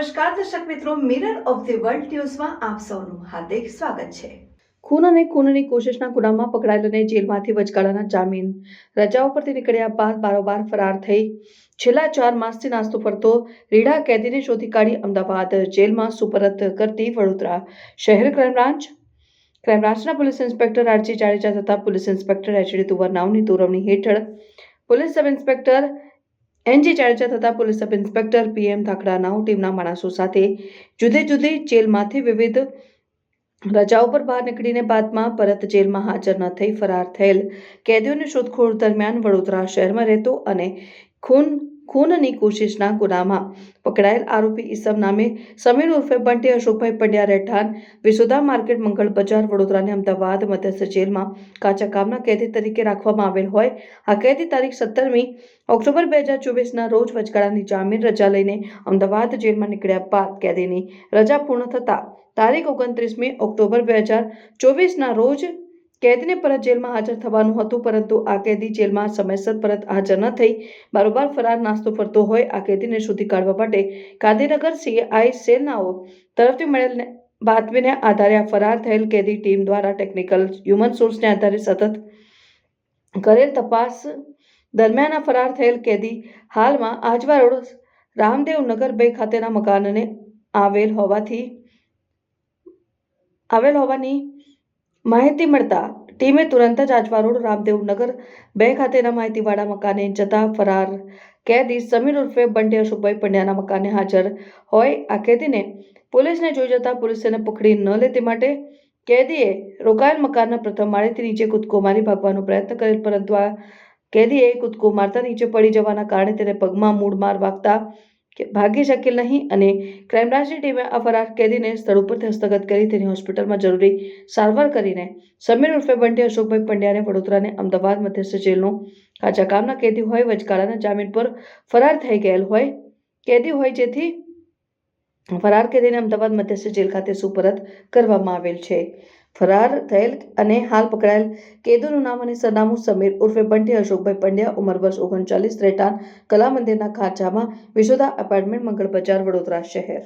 નમસ્કાર દર્શક મિત્રો મિરર ઓફ ધી વર્લ્ડ ન્યૂઝમાં આપ સૌનું હાર્દિક સ્વાગત છે. ખૂન અને ખૂનની કોશિશના ગુનામાં પકડાયેલાને જેલમાંથી વચગાળાના જામીન રજા ઉપરથી નીકળ્યા બાદ બારોબાર ફરાર થઈ છેલ્લા ચાર માસથી નાસ્તો ફરતો રીડા કેદીને શોધી કાઢી અમદાવાદ જેલમાં સુપરત કરતી વડોદરા શહેર crime branch. Crime police inspector R G Jadeja તથા પોલીસ ઇન્સ્પેક્ટર એચડી તુવરનાવની દોરવણી હેઠળ police sub inspector N G Jadeja તથા police sub inspector P M થાકડાનાઓ ટીમના માણસો સાથે જુદી જુદી જેલમાંથી વિવિધ રજાઓ પર બહાર નીકળીને બાદમાં પરત જેલમાં હાજર ન થઈ ફરાર થયેલ કેદીઓની શોધખોળ દરમિયાન વડોદરા શહેરમાં રહેતો અને ખૂન, ખૂનની કોશિશના ગુનામાં પકડાયેલ આરોપી ઈસમ નામે સમીર ઉર્ફે બંટી અશોકભાઈ પંડ્યા રહેઠાણ વિસુદા માર્કેટ, મંગળ બજાર, વડોદરાને અમદાવાદ, મધ્યસ્થ જેલમાં કાચા કામના કેદી તરીકે રાખવામાં આવેલ હોય. આ કેદી તારીખ સત્તરમી ઓક્ટોબર બે હજાર ચોવીસના રોજ વચગાળાની જામીન રજા લઈને અમદાવાદ જેલમાં નીકળ્યા બાદ કેદીની રજા પૂર્ણ થતાં તારીખ ઓગણત્રીસમી ઓક્ટોબર બે હજાર ચોવીસના રોજ કેદીને પરત જેલમાં હાજર થવાનું હતું, પરંતુ આ કેદી જેલમાં સમયસર પરત હાજર ન થઈ. બારોબાર ફરાર નાસ્તો ફરતો હોય, આ કેદીને શોધી કાઢવા માટે ગાંધીનગર સીઆઈ સેનાઓ તરફથી મળેલ બાતમીને આધારે આ ફરાર થયેલ કેદી ટીમ દ્વારા ટેકનિકલ હ્યુમન સોર્સને આધારે સતત કરેલ તપાસ દરમિયાન આ ફરાર થયેલ કેદી હાલમાં આજવા રોડ રામદેવ નગર બે ખાતેના મકાનને આવેલ હોવાથી, આવેલ હોવાની માહિતી મળતા ટીમે તુરંત જ આજવા રોડ રામદેવ નગર બે ખાતેના માહિતીવાળા મકાને જતા ફરાર. કેદી સમીર ઉર્ફે બંટી અશોકભાઈ પંડ્યાના મકાને હાજર હોય. આ કેદીને પોલીસને જોઈ જતા પોલીસ તેને પકડી ન લે તે માટે કેદીએ રોકાયેલ મકાનના પ્રથમ માળેથી નીચે કૂદકો મારી ભાગવાનો પ્રયત્ન કરેલ, પરંતુ આ કેદીએ કૂદકો મારતા નીચે પડી જવાના કારણે તેને પગમાં મૂળ માર વાગતા ભાગી શકેલ નહીં અને ક્રાઇમ બ્રાન્ચની ટીમે આ ફરાર કેદીને સ્થળ ઉપરથી હસ્તગત કરી તેની હોસ્પિટલમાં જરૂરી સારવાર કરીને સમીર ઉર્ફે બંટી અશોકભાઈ પંડ્યાને વડોદરાને અમદાવાદ મધ્યસ્થ જેલનો કાચા કામના કેદી હોય વચગાળાના જામીન પર ફરાર થઈ ગયેલ હોય. કેદી હોય જેથી ફરાર કેદીને અમદાવાદ મધ્યસ્થ જેલ ખાતે સુપરત કરવામાં આવેલ છે. ફરાર થયેલ અને હાલ પકડાયેલ કેદીનું નામ અને સરનામું સમીર ઉર્ફે બંટી અશોકભાઈ પંડ્યા, ઉંમર વર્ષ ઓગણચાલીસ રહેઠાણ કલા મંદિરના ખાંચામાં વિશોદા એપાર્ટમેન્ટ, મંગળ બજાર, વડોદરા શહેર.